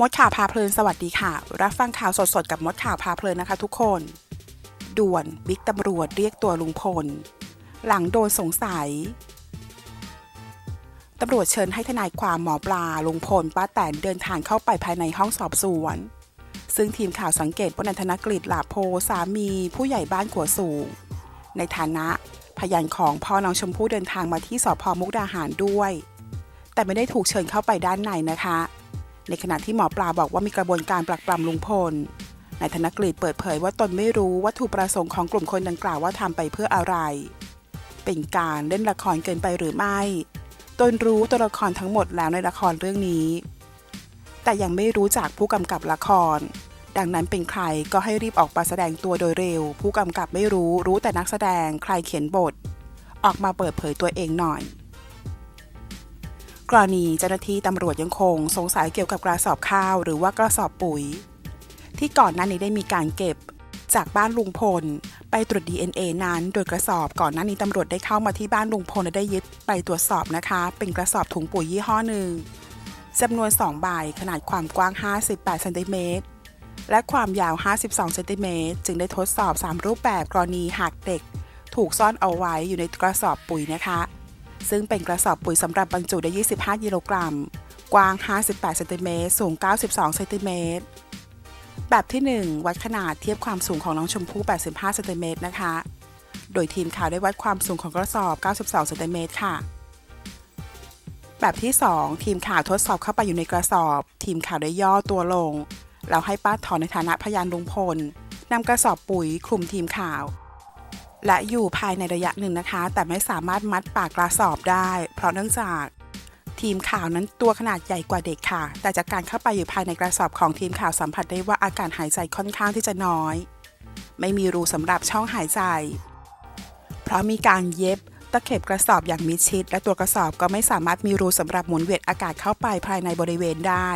มดข่าวพาเพลินสวัสดีค่ะ รับฟังข่าวสดๆ กับมดข่าวพาเพลินนะคะทุกคน ด่วนบิ๊กตำรวจเรียกตัวลุงพล หลังโดนสงสัยตำรวจเชิญให้ทนายความหมอปลาลุงพลป้าแตนเดินทางเข้าไปภายในห้องสอบสวน ซึ่งทีมข่าวสังเกตว่านันทนกฤษหลาโพสามีผู้ใหญ่บ้านขัวสูง ในฐานะพยานของพ่อน้องชมพู่เดินทางมาที่สพมุกดาหารด้วย แต่ไม่ได้ถูกเชิญเข้าไปด้านในนะคะ ในขณะที่หมอปลาบอกว่ามีกระบวนการปลักปลำลุงพลนายธนกฤษเปิดเผยว่าตนไม่รู้วัตถุประสงค์ของกลุ่มคนดังกล่าวว่าทำไปเพื่ออะไร เป็นการเล่นละครเกินไปหรือไม่ ตนรู้ตัวละครทั้งหมดแล้วในละครเรื่องนี้ แต่ยังไม่รู้จักผู้กำกับละคร ดังนั้นเป็นใครก็ให้รีบออกมาแสดงตัวโดยเร็ว ผู้กำกับไม่รู้รู้แต่นักแสดงใครเขียนบท ออกมาเปิดเผยตัวเองหน่อย กรณีเจ้าหน้าที่ตำรวจยังคงสงสัยเกี่ยวกับกระสอบข้าว หรือว่ากระสอบปุ๋ย ที่ก่อนหน้านี้ได้มีการเก็บจากบ้านลุงพล ไปตรวจ DNA นั้น โดยกระสอบก่อนหน้านี้ตำรวจได้เข้ามาที่บ้านลุงพลและได้ยึดไปตรวจสอบนะคะ เป็นกระสอบถุงปุ๋ยยี่ห้อหนึ่งจำนวน 2 ใบขนาดความกว้าง 58เซนติเมตรและความยาว 52เซนติเมตรจึงได้ทดสอบ 3 รูปแบบกรณีหากเด็ก ถูกซ่อนเอาไว้อยู่ในกระสอบปุ๋ยนะคะ ซึ่งเป็นกระสอบปุ๋ยสำหรับบรรจุได้ 25 กิโลกรัม กว้าง 58 เซนติเมตร สูง 92 เซนติเมตร แบบที่ 1 วัดขนาดเทียบความสูงของน้องชมพู่ 85 เซนติเมตรนะคะ โดยทีมข่าวได้วัดความสูงของกระสอบ 92 เซนติเมตรค่ะ แบบที่ 2 ทีมข่าวทดสอบเข้าไปอยู่ในกระสอบ ทีมข่าวได้ย่อตัวลงแล้วให้ป้าถอนในฐานะพยานลุงพลนำกระสอบปุ๋ยคลุมทีมข่าว และอยู่ภายในระยะหนึ่งนะคะ แต่ไม่สามารถมัดปากกระสอบได้ เพราะเนื่องจากทีมข่าวนั้นตัวขนาดใหญ่กว่าเด็กค่ะ แต่จากการเข้าไปอยู่ภายในกระสอบของทีมข่าวสัมผัสได้ว่าอาการหายใจค่อนข้างที่จะน้อย ไม่มีรูสำหรับช่องหายใจ เพราะมีการเย็บตะเข็บกระสอบอย่างมิดชิด และตัวกระสอบก็ไม่สามารถมีรูสำหรับหมุนเวียนอากาศเข้าไปภายในบริเวณได้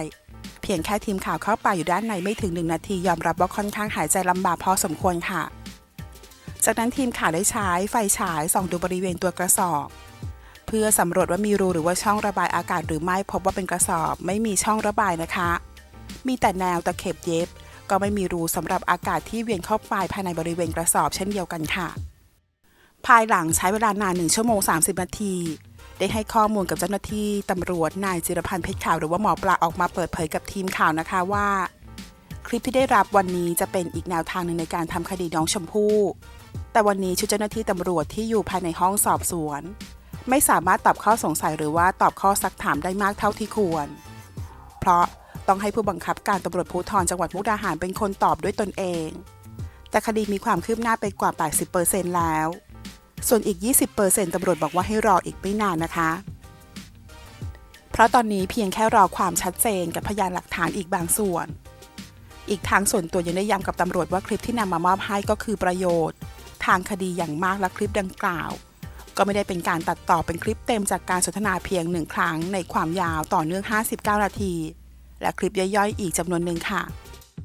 เพียงแค่ทีมข่าวเข้าไปอยู่ด้านในไม่ถึงหนึ่งนาทียอมรับว่าค่อนข้างหายใจลำบากพอสมควรค่ะ จากนั้นทีมข่าวได้ใช้ไฟฉายส่องดูบริเวณตัวกระสอบ เพื่อสำรวจว่ามีรูหรือว่าช่องระบายอากาศหรือไม่พบว่าเป็นกระสอบ ไม่มีช่องระบายนะคะ มีแต่แนวตะเข็บเย็บ ก็ไม่มีรูสำหรับอากาศที่เวียนเข้าไปภายในบริเวณกระสอบเช่นเดียวกันค่ะ ภายหลังใช้เวลานาน1ชั่วโมง 30 นาทีได้ให้ข้อมูลกับเจ้าหน้าที่ตำรวจนายจิรพันธ์เพชรขาวหรือว่าหมอปลาออกมาเปิดเผยกับทีมข่าวนะคะว่า คลิปที่ได้รับวันนี้จะเป็นอีกแนวทางหนึ่งในการทำคดีน้องชมพู่ แต่วันนี้ชุดเจ้าหน้าที่ตำรวจที่อยู่ภายในห้องสอบสวน ไม่สามารถตอบข้อสงสัยหรือว่าตอบข้อซักถามได้มากเท่าที่ควร เพราะต้องให้ผู้บังคับการตำรวจภูธรจังหวัดมุกดาหารเป็นคนตอบด้วยตนเอง แต่คดีมีความคืบหน้าไปกว่า 80%แล้ว ส่วนอีก 20%ตำรวจบอกว่าให้รออีกไม่นานนะคะ เพราะตอนนี้เพียงแค่รอความชัดเจนกับพยานหลักฐานอีกบางส่วน อีกทางส่วนตัวยังได้ย้ำกับตำรวจว่าคลิปที่นำมามอบให้ก็คือประโยชน์ ทางคดีอย่างมากและคลิปดังกล่าว ก็ไม่ได้เป็นการตัดต่อเป็นคลิปเต็มจากการสนทนาเพียงหนึ่งครั้งในความยาวต่อเนื่อง 59 นาที และคลิปย่อยๆ อีกจำนวนหนึ่งค่ะ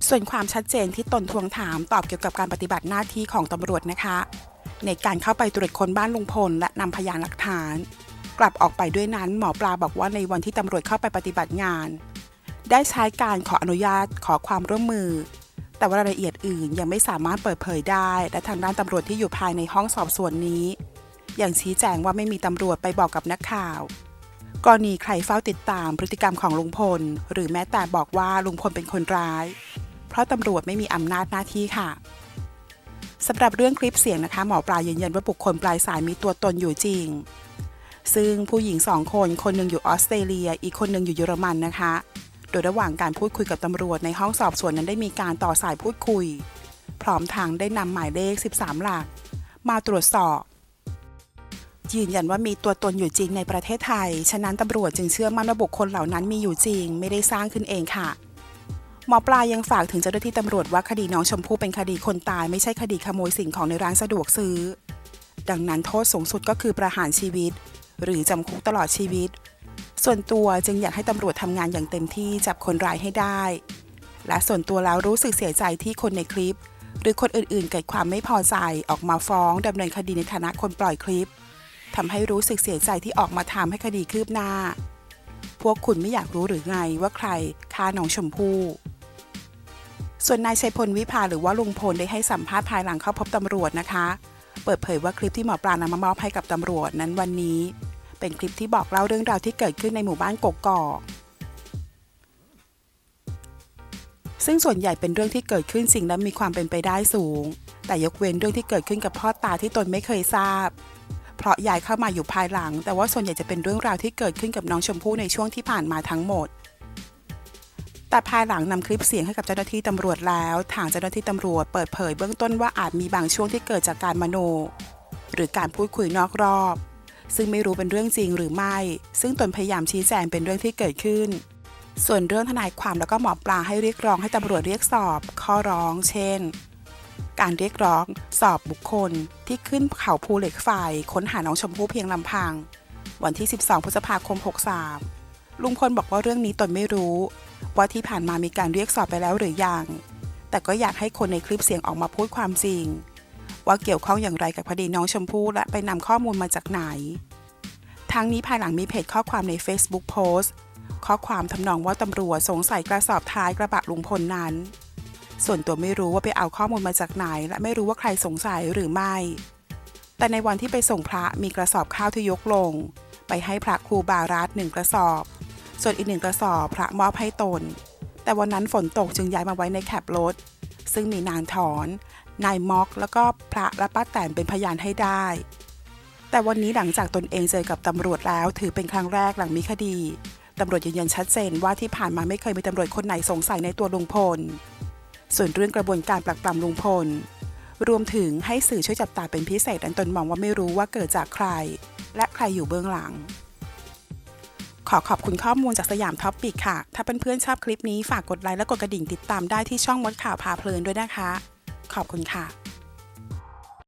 ส่วนความชัดเจนที่ตนทวงถามตอบเกี่ยวกับการปฏิบัติหน้าที่ของตำรวจนะคะ ในการเข้าไปตรวจค้นบ้านลุงพล และนำพยานหลักฐาน กลับออกไปด้วยนั้นหมอปลาบอกว่าในวันที่ตำรวจเข้าไปปฏิบัติงาน ได้ใช้การขออนุญาตขอความร่วมมือ แต่ว่ารายละเอียดอื่นยังไม่สามารถเปิดเผยได้ และทางด้านตำรวจที่อยู่ภายในห้องสอบสวนนี้ยังชี้แจงว่าไม่มีตำรวจไปบอกกับนักข่าวกรณีใครเฝ้าติดตามพฤติกรรมของลุงพล หรือแม้แต่บอกว่าลุงพลเป็นคนร้าย เพราะตำรวจไม่มีอำนาจหน้าที่ค่ะสำหรับเรื่องคลิปเสียงนะคะ หมอปลายืนยันว่าบุคคลปลายสายมีตัวตนอยู่จริง ซึ่งผู้หญิงสองคนคนหนึ่งอยู่ออสเตรเลีย อีกคนหนึ่งอยู่เยอรมันนะคะ โดยระหว่างการพูดคุยกับตำรวจในห้องสอบสวนนั้นได้มีการต่อสายพูดคุย พร้อมทางได้นำหมายเลข 13 หลัก มาตรวจสอบ ยืนยันว่ามีตัวตนอยู่จริงในประเทศไทย ฉะนั้นตำรวจจึงเชื่อมั่นว่าบุคคลเหล่านั้นมีอยู่จริง ไม่ได้สร้างขึ้นเองค่ะหมอปลายังฝากถึงเจ้าหน้าที่ตำรวจว่าคดีน้องชมพู่เป็นคดีคนตายไม่ใช่คดีขโมยสิ่งของในร้านสะดวกซื้อ ดังนั้นโทษสูงสุดก็คือประหารชีวิต หรือจำคุกตลอดชีวิต ส่วนตัวจึงอยากให้ตำรวจทำงานอย่างเต็มที่จับคนร้ายให้ได้ และส่วนตัวแล้วรู้สึกเสียใจที่คนในคลิป หรือคนอื่นๆ เกิดความไม่พอใจออกมาฟ้องดำเนินคดีในฐานะคนปล่อยคลิปทำให้รู้สึกเสียใจที่ออกมาทำให้คดีคืบหน้า พวกคุณไม่อยากรู้หรือไงว่าใครฆ่าน้องชมพู่ส่วนนายชัยพลวิภาหรือว่าลุงพลได้ให้สัมภาษณ์ภายหลังเข้าพบตำรวจนะคะ เปิดเผยว่าคลิปที่หมอปลานำมามอบให้กับตำรวจนั้นวันนี้ เป็นคลิปที่บอกเล่าเรื่องราวที่เกิดขึ้นในหมู่บ้านกกอกซึ่งส่วนใหญ่เป็นเรื่องที่เกิดขึ้นสิ่งนั้นมีความเป็นไปได้สูง แต่ยกเว้นเรื่องที่เกิดขึ้นกับพ่อตาที่ตนไม่เคยทราบ เพราะยายเข้ามาอยู่ภายหลัง แต่ว่าส่วนใหญ่จะเป็นเรื่องราวที่เกิดขึ้นกับน้องชมพู่ในช่วงที่ผ่านมาทั้งหมด แต่ภายหลังนำคลิปเสียงให้กับเจ้าหน้าที่ตำรวจแล้ว ทางเจ้าหน้าที่ตำรวจเปิดเผยเบื้องต้นว่าอาจมีบางช่วงที่เกิดจากการมโน หรือการพูดคุยนอกรอบ ซึ่งไม่รู้เป็นเรื่องจริงหรือไม่ ซึ่งตนพยายามชี้แจงเป็นเรื่องที่เกิดขึ้น ส่วนเรื่องทนายความแล้วก็หมอปลาให้เรียกร้องให้ตำรวจเรียกสอบ ข้อร้อง เช่น การเรียกร้องสอบบุคคลที่ขึ้นเขาภูเหล็กไฟค้นหาน้องชมพู่เพียงลำพัง วันที่ 12 พฤษภาคม 63 ลุงพลบอกว่าเรื่องนี้ตนไม่รู้ ว่าที่ผ่านมามีการเรียกสอบไปแล้วหรือยังแต่ก็อยากให้คนในคลิปเสียงออกมาพูดความจริง ว่าเกี่ยวข้องอย่างไรกับคดีน้องชมพู่และไปนำข้อมูลมาจากไหน ทั้งนี้ภายหลังมีเพจข้อความใน Facebook โพสต์ ข้อความทำนองว่าตำรวจสงสัยกระสอบท้ายกระบะลุงพลนั้น ส่วนตัวไม่รู้ว่าไปเอาข้อมูลมาจากไหน และไม่รู้ว่าใครสงสัยหรือไม่ แต่ในวันที่ไปส่งพระมีกระสอบข้าวที่ยกลง ไปให้พระครูบารัตหนึ่งกระสอบ ส่วนอีกหนึ่งกระสอบพระมอบให้ตน แต่วันนั้นฝนตกจึงย้ายมาไว้ในแคปรถ ซึ่งมีนางถอน นายม็อก แล้วก็พระและป้าแตนเป็นพยานให้ได้ แต่วันนี้หลังจากตนเองเจอกับตำรวจแล้วถือเป็นครั้งแรกหลังมีคดีตำรวจยืนยันชัดเจนว่าที่ผ่านมาไม่เคยมีตำรวจคนไหนสงสัยในตัวลุงพล ส่วนเรื่องกระบวนการปลักปลำลุงพล รวมถึงให้สื่อช่วยจับตาเป็นพิเศษอันตนมองว่าไม่รู้ว่าเกิดจากใคร และใครอยู่เบื้องหลัง อขอบคุณข้อมูลจากสยามท็อปปิกค่ะ ถ้าเพื่อนๆชอบคลิปนี้ฝากกดไลค์และกดกระดิ่งติดตามได้ที่ช่องมดข่าวพาเพลินด้วยนะคะ ขอบคุณค่ะ